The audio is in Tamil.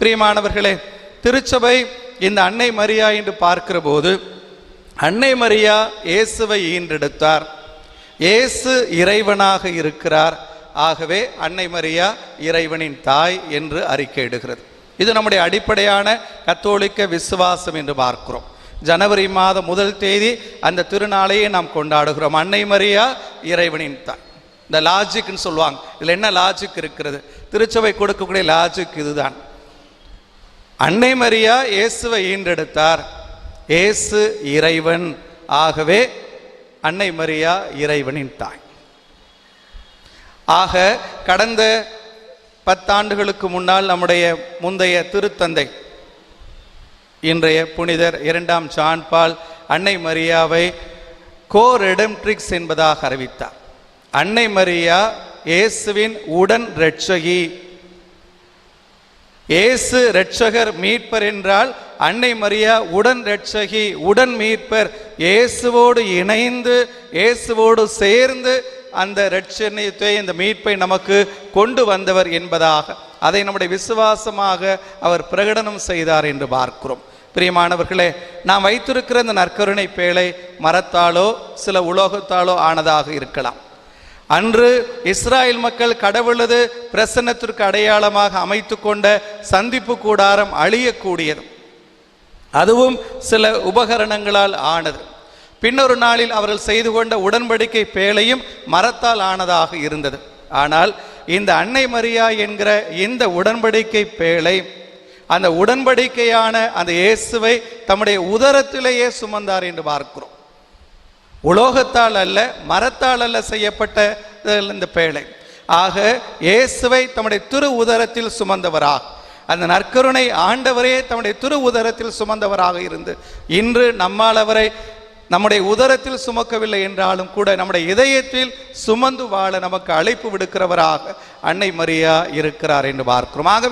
பிரியமானவர்களே திருச்சபை இந்த அன்னை மரியா என்று பார்க்கிற போது அன்னை மரியா இயேசுவை ஈன்றெடுத்தார். இயேசு இறைவனாக இருக்கிறார். ஆகவே அன்னை மரியா இறைவனின் தாய் என்று அறிக்கையிடுகிறது. இது நம்முடைய அடிப்படையான கத்தோலிக்க விசுவாசம் என்று பார்க்கிறோம். ஜனவரி மாதம் முதல் தேதி அந்த திருநாளையே நாம் கொண்டாடுகிறோம். அன்னை மரியா இறைவனின் தாய். இந்த லாஜிக்னு சொல்லுவாங்க. இதில் என்ன லாஜிக் இருக்கிறது? திருச்சபை கொடுக்கக்கூடிய லாஜிக் இதுதான். அன்னை மரியா இயேசுவை ஈன்றெடுத்தார். இயேசு இறைவன். ஆகவே அன்னை மரியா இறைவனின் தாய். ஆக கடந்த பத்தாண்டுகளுக்கு முன்னால் நம்முடைய முந்தைய திருத்தந்தை இன்றைய புனிதர் இரண்டாம் சான்பால் அன்னை மரியாவை கோ ரெடம்ட்ரிக்ஸ் என்பதாக அறிவித்தார். அன்னை மரியா இயேசுவின் உடன் ரட்சகி இயேசு ரட்சகர் மீட்பர் என்றால் அன்னை மரியா உடன் ரட்சகி உடன் மீட்பர். இயேசுவோடு இணைந்து இயேசுவோடு சேர்ந்து அந்த இரட்சணியத்தை இந்த மீட்பை நமக்கு கொண்டு வந்தவர் என்பதாக அதை நம்முடைய விசுவாசமாக அவர் பிரகடனம் செய்தார் என்று பார்க்கிறோம். பிரியமானவர்களே நாம் வைத்திருக்கிற இந்த நற்கருணை பேழை மரத்தாலோ சில உலோகத்தாலோ ஆனதாக இருக்கலாம். அன்று இஸ்ராயல் மக்கள் கடவுளது பிரசன்னத்திற்கு அடையாளமாக அமைத்து கொண்ட சந்திப்பு கூடாரம் அழியக்கூடியது. அதுவும் சில உபகரணங்களால் ஆனது. பின்னொரு நாளில் அவர்கள் செய்து கொண்ட உடன்படிக்கை பேழையும் மரத்தால் ஆனதாக இருந்தது. ஆனால் இந்த அன்னை மரியா என்கிற இந்த உடன்படிக்கை பேழை அந்த உடன்படிக்கையான அந்த இயேசுவை தம்முடைய உதரத்திலேயே சுமந்தார் என்று பார்க்கிறோம். உலோகத்தால் அல்ல மரத்தால் அல்ல செய்யப்பட்ட இந்த பேழை. ஆக இயேசுவை தம்முடைய திரு உதரத்தில் சுமந்தவராக அந்த நற்கருணை ஆண்டவரே தம்முடைய திரு உதரத்தில் சுமந்தவராக இருந்து இன்று நம்மால் அவரை நம்முடைய உதரத்தில் சுமக்கவில்லை என்றாலும் கூட நம்முடைய இதயத்தில் சுமந்து வாழ நமக்கு அழைப்பு விடுக்கிறவராக அன்னை மரியா இருக்கிறார் என்று பார்க்கிறோம். ஆகவே